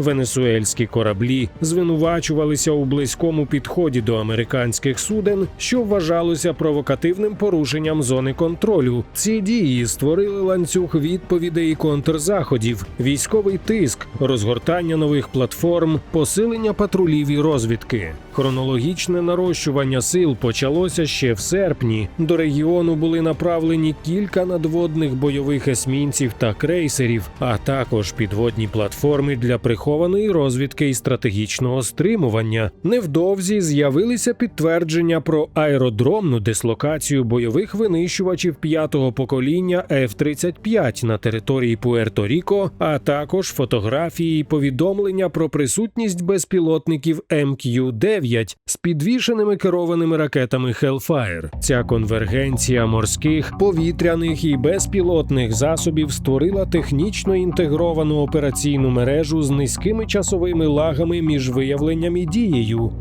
Венесуельські кораблі звинувачувалися у близькому підході до американських суден, що вважалося провокативним порушенням зони контролю. Ці дії створили ланцюг відповідей і контрзаходів, військовий тиск, розгортання нових платформ, посилення патрулів і розвідки. Хронологічне нарощування сил почалося ще в серпні. До регіону були направлені кілька надводних бойових есмінців та крейсерів, а також підводні платформи для прихованої розвідки і стратегічного стримування. Невдовзі з'явилися підтвердження про аеродромну дислокацію бойових винищувачів п'ятого покоління F-35 на території Пуерто-Ріко, а також фотографії і повідомлення про присутність безпілотників МК-9 з підвішеними керованими ракетами Hellfire. Ця конвергенція морських, повітряних і безпілотних засобів створила технічно інтегровану операційну мережу з низькими часовими лагами між виявленням і дією.